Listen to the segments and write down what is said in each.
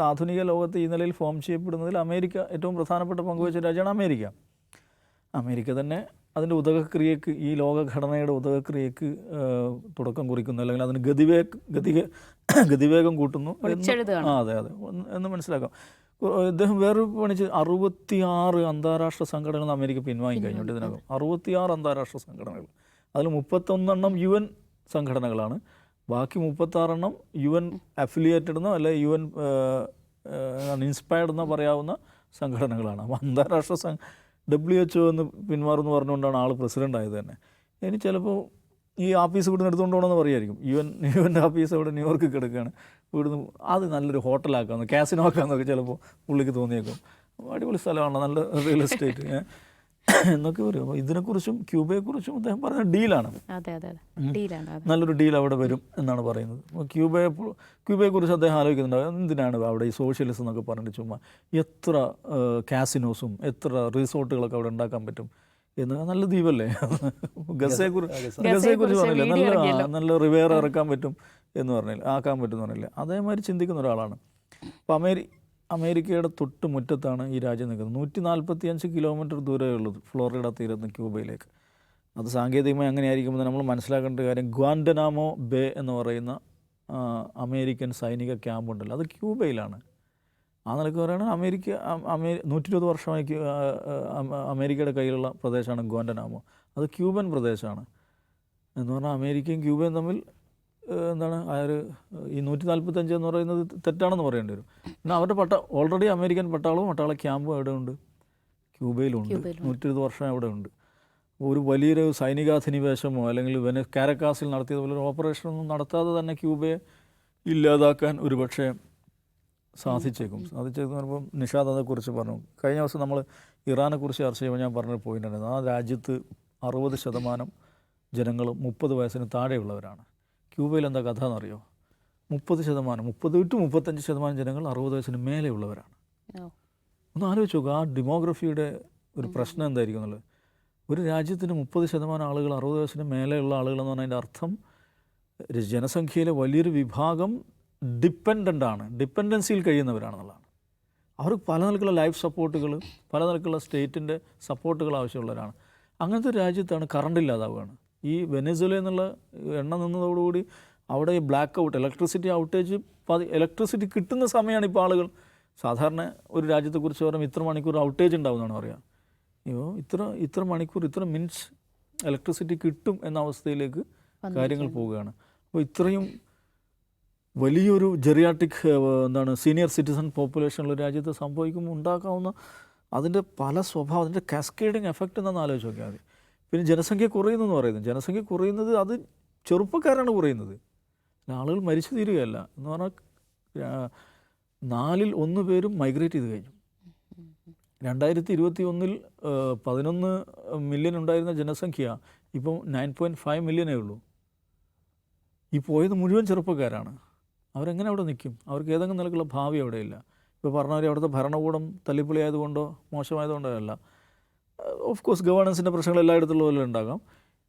ആധുനിക ലോകത്ത് ഈ നിലയിൽ ഫോം ചെയ്യപ്പെടുന്നതിൽ അമേരിക്ക ഏറ്റവും പ്രധാനപ്പെട്ട പങ്കുവച്ച രാജ്യമാണ് അമേരിക്ക. അമേരിക്ക തന്നെ അതിന്റെ ഉദകക്രിയക്ക് ഈ ലോകഘടനയുടെ ഉദകക്രിയക്ക് തുടക്കം കുറിക്കുന്നു. അല്ലെങ്കിൽ അതിന് ഗതിവേഗ ഗതിക ഗതിവേഗം കൂട്ടുന്നു ആ അതെ അതെ. എന്ന് മനസ്സിലാക്കാം. ഇദ്ദേഹം വേറൊരു പണിച്ച് അറുപത്തിയാറ് അന്താരാഷ്ട്ര സംഘടനകൾ അമേരിക്ക പിൻവാങ്ങി കഴിഞ്ഞിട്ട് ഇതിനകം. അറുപത്തിയാറ് അന്താരാഷ്ട്ര സംഘടനകൾ. അതിൽ മുപ്പത്തൊന്നെണ്ണം യു എൻ സംഘടനകളാണ്. ബാക്കി മുപ്പത്താറെണ്ണം യു എൻ അഫിലിയേറ്റഡ് എന്നോ അല്ലെ യു എൻ ഇൻസ്പയർഡ് എന്നോ പറയാവുന്ന സംഘടനകളാണ്. അപ്പോൾ അന്താരാഷ്ട്ര സംഘ ഡബ്ല്യു എച്ച് ഒ എന്ന് പിന്മാറുമെന്ന് പറഞ്ഞുകൊണ്ടാണ് ആൾ പ്രസിഡന്റ് ആയത് തന്നെ. ഇനി ചിലപ്പോൾ ഈ ആഫീസ് ഇവിടുന്ന് എടുത്തുകൊണ്ട് പോകണമെന്ന് പറയുമായിരിക്കും യു എൻ യു എന്റെ ആഫീസ് അവിടെ ന്യൂയോർക്ക് കിടക്കുകയാണ് ഇവിടുന്ന് അത് നല്ലൊരു ഹോട്ടലാക്കാമെന്ന് കാസിനോ ആക്കാമെന്നൊക്കെ ചിലപ്പോൾ പുള്ളിക്ക് തോന്നിയേക്കും. അടിപൊളി സ്ഥലമാണ് നല്ല റിയൽ എസ്റ്റേറ്റ്. എന്നൊക്കെ പറയും. അപ്പോൾ ഇതിനെക്കുറിച്ചും ക്യൂബയെക്കുറിച്ചും അദ്ദേഹം പറഞ്ഞ ഡീലാണ്. അതെ അതെ ഡീലാണ് നല്ലൊരു ഡീൽ അവിടെ വരും എന്നാണ് പറയുന്നത്. അപ്പോൾ ക്യൂബയെ ക്യൂബയെക്കുറിച്ച് അദ്ദേഹം ആലോചിക്കുന്നുണ്ടാവും എന്തിനാണ് അവിടെ ഈ സോഷ്യലിസം എന്നൊക്കെ പറഞ്ഞിട്ട് ചുമ്മാ എത്ര കാസിനോസും എത്ര റിസോർട്ടുകളൊക്കെ അവിടെ ഉണ്ടാക്കാൻ പറ്റും എന്ന്? നല്ല ദ്വീപല്ലേ? ഗസയെക്കുറിച്ച് ഗസയെക്കുറിച്ച് പറഞ്ഞില്ലേ? നല്ല നല്ല റിവേർ ഇറക്കാൻ പറ്റും എന്ന് പറഞ്ഞില്ല? ആക്കാൻ പറ്റും എന്ന് പറഞ്ഞില്ല? അതേമാതിരി ചിന്തിക്കുന്ന ഒരാളാണ്. അപ്പോൾ അമേരി അമേരിക്കയുടെ തൊട്ട് മുറ്റത്താണ് ഈ രാജ്യം നിൽക്കുന്നത്. നൂറ്റി നാൽപ്പത്തി അഞ്ച് കിലോമീറ്റർ ദൂരമേ ഉള്ളത് ഫ്ലോറിഡ തീരത്ത് ക്യൂബയിലേക്ക്. അത് സാങ്കേതികമായി അങ്ങനെയായിരിക്കുമ്പോൾ നമ്മൾ മനസ്സിലാക്കേണ്ട കാര്യം ഗ്വാൻഡനാമോ ബേ എന്ന് പറയുന്ന അമേരിക്കൻ സൈനിക ക്യാമ്പ് ഉണ്ടല്ലോ അത് ക്യൂബയിലാണ്. ആ നിലയ്ക്ക് പറയുകയാണെങ്കിൽ അമേരിക്ക അ- അമേ നൂറ്റി ഇരുപത് വർഷമായി അമേരിക്കയുടെ കയ്യിലുള്ള പ്രദേശമാണ് ഗ്വാൻഡനാമോ അത് ക്യൂബൻ പ്രദേശമാണ്. എന്ന് പറഞ്ഞാൽ അമേരിക്കയും ക്യൂബയും തമ്മിൽ എന്താണ്? ആ ഒരു ഈ നൂറ്റി നാൽപ്പത്തഞ്ച് എന്ന് പറയുന്നത് തെറ്റാണെന്ന് പറയേണ്ടി വരും. എന്നാൽ അവരുടെ പട്ട ഓൾറെഡി അമേരിക്കൻ പട്ടാളവും പട്ടാള ക്യാമ്പും അവിടെ ഉണ്ട്? ക്യൂബയിലുണ്ട്. നൂറ്റി ഇരുപത് വർഷം അവിടെ ഉണ്ട്? ഒരു വലിയൊരു സൈനികാധിനിവേശമോ അല്ലെങ്കിൽ വെന കാരക്കാസിൽ നടത്തിയതുപോലെ ഒരു ഓപ്പറേഷനൊന്നും നടത്താതെ തന്നെ ക്യൂബയെ ഇല്ലാതാക്കാൻ ഒരു പക്ഷേ സാധിച്ചേക്കും സാധിച്ചേക്കും പറയുമ്പോൾ നിഷാദ് അതേക്കുറിച്ച് പറഞ്ഞു. കഴിഞ്ഞ ദിവസം നമ്മൾ ഇറാനെക്കുറിച്ച് ചർച്ച ചെയ്യുമ്പോൾ ഞാൻ പറഞ്ഞൊരു പോയിന്റ് ആ രാജ്യത്ത് അറുപത് ശതമാനം ജനങ്ങൾ മുപ്പത് വയസ്സിന് താഴെയുള്ളവരാണ്. ക്യൂബയിൽ എന്താ കഥ എന്നറിയോ മുപ്പത് ശതമാനം മുപ്പത് ടു മുപ്പത്തഞ്ച് ശതമാനം ജനങ്ങൾ അറുപത് വയസ്സിന് മേലെയുള്ളവരാണ്. ഒന്ന് ആലോചിച്ച് നോക്കുക ആ ഡെമോഗ്രഫിയുടെ ഒരു പ്രശ്നം എന്തായിരിക്കും എന്നുള്ളത്? ഒരു രാജ്യത്തിന് മുപ്പത് ശതമാനം ആളുകൾ അറുപത് വയസ്സിന് മേലെയുള്ള ആളുകൾ എന്ന് അതിന്റെ അർത്ഥം ഒരു ജനസംഖ്യയിലെ വലിയൊരു വിഭാഗം ഡിപ്പെൻഡന്റ് ആണ് ഡിപ്പെൻഡൻസിയിൽ കഴിയുന്നവരാണെന്നുള്ളതാണ്. അവർക്ക് പല നിലക്കുള്ള ലൈഫ് സപ്പോർട്ടുകൾ പല നിലക്കുള്ള സ്റ്റേറ്റിന്റെ സപ്പോർട്ടുകൾ ആവശ്യമുള്ളവരാണ്. അങ്ങനത്തെ ഒരു രാജ്യത്താണ് കറണ്ട് ഇല്ലാതാവുകയാണ്. ഈ വെനസ്വല എന്നുള്ള എണ്ണ നിന്നതോടുകൂടി അവിടെ ഈ ബ്ലാക്ക് ഔട്ട് ഇലക്ട്രിസിറ്റി ഔട്ടേജ് പതി ഇലക്ട്രിസിറ്റി കിട്ടുന്ന സമയമാണ് ഇപ്പോൾ ആളുകൾ. സാധാരണ ഒരു രാജ്യത്തെക്കുറിച്ച് പറയുമ്പോൾ ഇത്ര മണിക്കൂർ ഔട്ടേജ് ഉണ്ടാവുന്നതാണ് പറയുക. അയ്യോ ഇത്ര ഇത്ര മണിക്കൂർ ഇത്ര മിനിറ്റ്സ് ഇലക്ട്രിസിറ്റി കിട്ടും എന്ന അവസ്ഥയിലേക്ക് കാര്യങ്ങൾ പോവുകയാണ്. അപ്പോൾ ഇത്രയും വലിയൊരു ജെറിയാട്ടിക് എന്താണ് സീനിയർ സിറ്റിസൺ പോപ്പുലേഷനുള്ള രാജ്യത്ത് സംഭവിക്കുമ്പോൾ ഉണ്ടാക്കാവുന്ന അതിന്റെ പല സ്വഭാവം അതിന്റെ കാസ്കേഡിങ് എഫക്റ്റ് എന്താണെന്ന് ആലോചിച്ച് നോക്കിയാൽ മതി. പിന്നെ ജനസംഖ്യ കുറയുന്നു എന്ന് പറയുന്നത്. ജനസംഖ്യ കുറയുന്നത് അത് ചെറുപ്പക്കാരാണ് കുറയുന്നത്. ആളുകൾ മരിച്ചു തീരുകയല്ല. എന്ന് പറഞ്ഞാൽ നാലിൽ ഒന്ന് പേരും മൈഗ്രേറ്റ് ചെയ്ത് കഴിഞ്ഞു. രണ്ടായിരത്തി ഇരുപത്തി ഒന്നിൽ പതിനൊന്ന് മില്യൺ ഉണ്ടായിരുന്ന ജനസംഖ്യ ഇപ്പം നയൻ പോയിന്റ് ഫൈവ് മില്യനേ ഉള്ളൂ. ഈ പോയത് മുഴുവൻ ചെറുപ്പക്കാരാണ്. അവരെങ്ങനെ അവിടെ നിൽക്കും? അവർക്ക് ഏതെങ്കിലും നിലക്കുള്ള ഭാവി അവിടെയില്ല. ഇപ്പോൾ പറഞ്ഞവരെ അവിടുത്തെ ഭരണകൂടം തല്ലിപ്പൊളിയായതുകൊണ്ടോ മോശമായതുകൊണ്ടോ അല്ല. ഓഫ് കോഴ്സ് ഗവേണൻസിന്റെ പ്രശ്നങ്ങൾ എല്ലായിടത്തുള്ള പോലെ ഉണ്ടാകാം.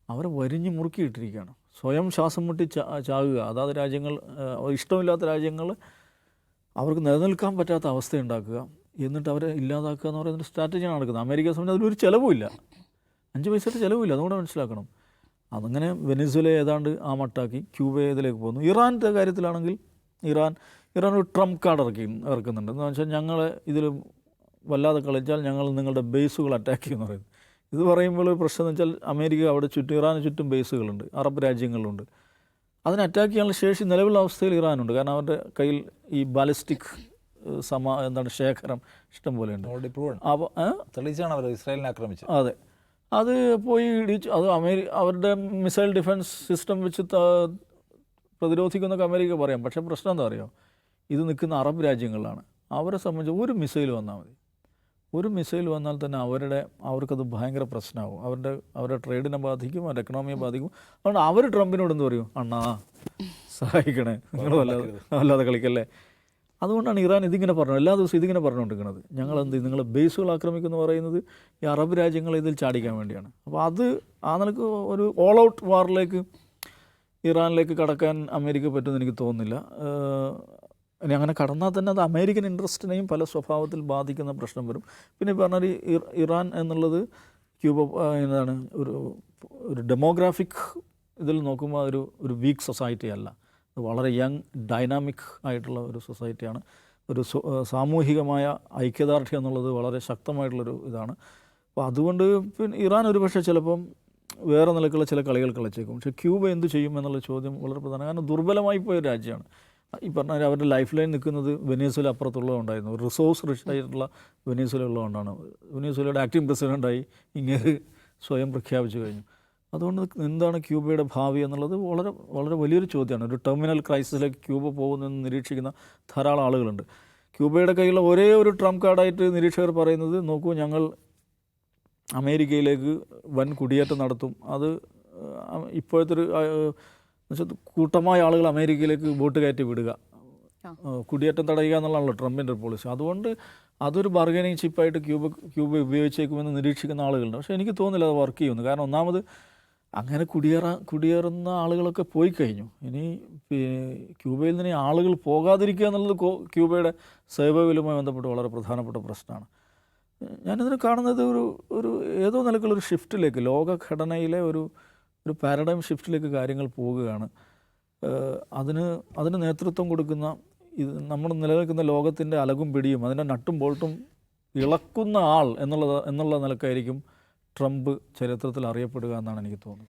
അവരെ വരിഞ്ഞ് മുറുക്കിയിട്ടിരിക്കുകയാണ് സ്വയം ശ്വാസം മുട്ടി ചാകുക. അതാത് രാജ്യങ്ങൾ ഇഷ്ടമില്ലാത്ത രാജ്യങ്ങൾ അവർക്ക് നിലനിൽക്കാൻ പറ്റാത്ത അവസ്ഥ ഉണ്ടാക്കുക. എന്നിട്ട് അവരെ ഇല്ലാതാക്കുക എന്ന് പറയുന്ന സ്ട്രാറ്റജിയാണ് നടക്കുന്നത്. അമേരിക്കയെ സംബന്ധിച്ച് അതിലൊരു ചിലവുമില്ല. അഞ്ച് പൈസയുടെ ചിലവുമില്ല. അതുകൊണ്ട് മനസ്സിലാക്കണം. അതങ്ങനെ വെനിസ്വല ഏതാണ്ട് ആ മട്ടാക്കി ക്യൂബ ഇതിലേക്ക് പോകുന്നു. ഇറാന്റെ കാര്യത്തിലാണെങ്കിൽ ഇറാൻ ഇറാൻ ഒരു ട്രംപ് കാർഡ് ഇറക്കി ഇറക്കുന്നുണ്ട്. എന്ന് വെച്ചാൽ ഞങ്ങളെ ഇതിൽ വല്ലാതെ കളിച്ചാൽ ഞങ്ങൾ നിങ്ങളുടെ ബേസുകൾ അറ്റാക്ക് ചെയ്യുമെന്ന് പറയുന്നത് ഇത് പറയുമ്പോൾ പ്രശ്നം എന്ന് വെച്ചാൽ അമേരിക്ക അവിടെ ചുറ്റും ഇറാന് ചുറ്റും ബേസുകളുണ്ട് അറബ് രാജ്യങ്ങളിലുണ്ട് അതിനെ അറ്റാക്ക് ചെയ്യാനുള്ള ശേഷി നിലവിലുള്ള അവസ്ഥയിൽ ഇറാനുണ്ട്. കാരണം അവരുടെ കയ്യിൽ ഈ ബാലിസ്റ്റിക് സമ എന്താണ് ശേഖരം ഇഷ്ടം പോലെ ഉണ്ട്. അപ്പോൾ തെളിയിച്ചാണ് അവർ ഇസ്രായേലിനെ ആക്രമിച്ചത്. അതെ. അത് പോയി ഇടിച്ചു. അത് അമേരിക്ക അവരുടെ മിസൈൽ ഡിഫൻസ് സിസ്റ്റം വെച്ച് പ്രതിരോധിക്കുന്നൊക്കെ അമേരിക്ക പറയാം. പക്ഷേ പ്രശ്നം എന്താ പറയുക ഇത് നിൽക്കുന്ന അറബ് രാജ്യങ്ങളിലാണ്. അവരെ സംബന്ധിച്ച് ഒരു മിസൈൽ വന്നാൽ മതി. ഒരു മിസൈൽ വന്നാൽ തന്നെ അവരുടെ അവർക്കത് ഭയങ്കര പ്രശ്നമാകും. അവരുടെ അവരുടെ ട്രേഡിനെ ബാധിക്കും അവരുടെ എക്കണോമിയെ ബാധിക്കും. അതുകൊണ്ട് അവർ ട്രംപിനോട് എന്ത് പറയും? അണ്ണാ സഹായിക്കണേ. നിങ്ങൾ വല്ലാതെ വല്ലാതെ കളിക്കല്ലേ? അതുകൊണ്ടാണ് ഇറാൻ ഇതിങ്ങനെ പറഞ്ഞു എല്ലാ ദിവസവും ഇതിങ്ങനെ പറഞ്ഞുകൊണ്ടിരിക്കുന്നത്. ഞങ്ങൾ എന്ത് നിങ്ങൾ ബേസുകൾ ആക്രമിക്കുന്നു പറയുന്നത് ഈ അറബ് രാജ്യങ്ങളെ ഇതിൽ ചാടിക്കാൻ വേണ്ടിയാണ്. അപ്പോൾ അത് ആ നിലയ്ക്ക് ഒരു ഓൾ ഔട്ട് വാറിലേക്ക് ഇറാനിലേക്ക് കടക്കാൻ അമേരിക്ക പറ്റുമെന്ന് എനിക്ക് തോന്നുന്നില്ല. ഇനി അങ്ങനെ കടന്നാൽ തന്നെ അത് അമേരിക്കൻ ഇൻട്രസ്റ്റിനെയും പല സ്വഭാവത്തിൽ ബാധിക്കുന്ന പ്രശ്നം വരും. പിന്നെ പറഞ്ഞ പറഞ്ഞാൽ ഈ ഇറാൻ എന്നുള്ളത് ക്യൂബ എന്താണ് ഒരു ഒരു ഡെമോഗ്രാഫിക് ഇതിൽ നോക്കുമ്പോൾ ഒരു ഒരു വീക്ക് സൊസൈറ്റി അല്ല. വളരെ യങ് ഡൈനാമിക് ആയിട്ടുള്ള ഒരു സൊസൈറ്റിയാണ്. ഒരു സാമൂഹികമായ ഐക്യദാർഢ്യം എന്നുള്ളത് വളരെ ശക്തമായിട്ടുള്ളൊരു ഇതാണ്. അപ്പോൾ അതുകൊണ്ട് പിന്നെ ഇറാൻ ഒരു പക്ഷേ ചിലപ്പം വേറെ നിലക്കുള്ള ചില കളികൾ കളിച്ചേക്കും. പക്ഷേ ക്യൂബ എന്ത് ചെയ്യും എന്നുള്ള ചോദ്യം വളരെ പ്രധാനം. കാരണം ദുർബലമായി പോയ രാജ്യമാണ്. ഈ പറഞ്ഞ അവരുടെ ലൈഫ് ലൈൻ നിൽക്കുന്നത് വെനീസുല അപ്പുറത്തുള്ളതുകൊണ്ടായിരുന്നു റിസോഴ്സ് റിച്ച് ആയിട്ടുള്ള വെനീസുല ഉള്ളതുകൊണ്ടാണ് വെനീസുലയുടെ ആക്ടിംഗ് പ്രസിഡന്റായി ഇങ്ങനെ സ്വയം പ്രഖ്യാപിച്ചു കഴിഞ്ഞു. അതുകൊണ്ട് എന്താണ് ക്യൂബയുടെ ഭാവി എന്നുള്ളത് വളരെ വളരെ വലിയൊരു ചോദ്യമാണ്. ഒരു ടെർമിനൽ ക്രൈസിസിലേക്ക് ക്യൂബ പോകുന്നതെന്ന് നിരീക്ഷിക്കുന്ന ധാരാളം ആളുകളുണ്ട്. ക്യൂബയുടെ കയ്യിലുള്ള ഒരേ ഒരു ട്രംപ് കാർഡായിട്ട് നിരീക്ഷകർ പറയുന്നത് നോക്കൂ ഞങ്ങൾ അമേരിക്കയിലേക്ക് വൻ കുടിയേറ്റം നടത്തും. അത് ഇപ്പോഴത്തെ ഒരു എന്നുവെച്ചാൽ കൂട്ടമായ ആളുകൾ അമേരിക്കയിലേക്ക് ബോട്ട് കയറ്റി വിടുക. കുടിയേറ്റം തടയുക എന്നുള്ളതാണല്ലോ ട്രംപിന്റെ പോളിസി അതുകൊണ്ട് അതൊരു ബാർഗനിങ് ചിപ്പായിട്ട് ക്യൂബ ക്യൂബ ഉപയോഗിച്ചേക്കുമെന്ന് നിരീക്ഷിക്കുന്ന ആളുകളുണ്ട്. പക്ഷേ എനിക്ക് തോന്നുന്നില്ല അത് വർക്ക് ചെയ്യുന്നു. കാരണം ഒന്നാമത് അങ്ങനെ കുടിയേറാ കുടിയേറുന്ന ആളുകളൊക്കെ പോയി കഴിഞ്ഞു. ഇനി ക്യൂബയിൽ നിന്ന് ആളുകൾ പോകാതിരിക്കുക എന്നുള്ളത് ക്യൂബയുടെ സൈബവിലുമായി ബന്ധപ്പെട്ട് വളരെ പ്രധാനപ്പെട്ട പ്രശ്നമാണ്. ഞാനിതിന് കാണുന്നത് ഒരു ഒരു ഏതോ നിലക്കുള്ളൊരു ഷിഫ്റ്റിലേക്ക് ലോകഘടനയിലെ ഒരു ഒരു പാരഡൈം ഷിഫ്റ്റിലേക്ക് കാര്യങ്ങൾ പോവുകയാണ് അതിന് അതിന് നേതൃത്വം കൊടുക്കുന്ന ഇത് നമ്മൾ നിലനിൽക്കുന്ന ലോകത്തിന്റെ അലകും പിടിയും അതിന്റെ നട്ടും ബോൾട്ടും ഇളക്കുന്ന ആൾ എന്നുള്ളത് എന്നുള്ള നിലക്കായിരിക്കും ട്രംപ് ചരിത്രത്തിൽ അറിയപ്പെടുക എന്നാണ് എനിക്ക് തോന്നുന്നത്.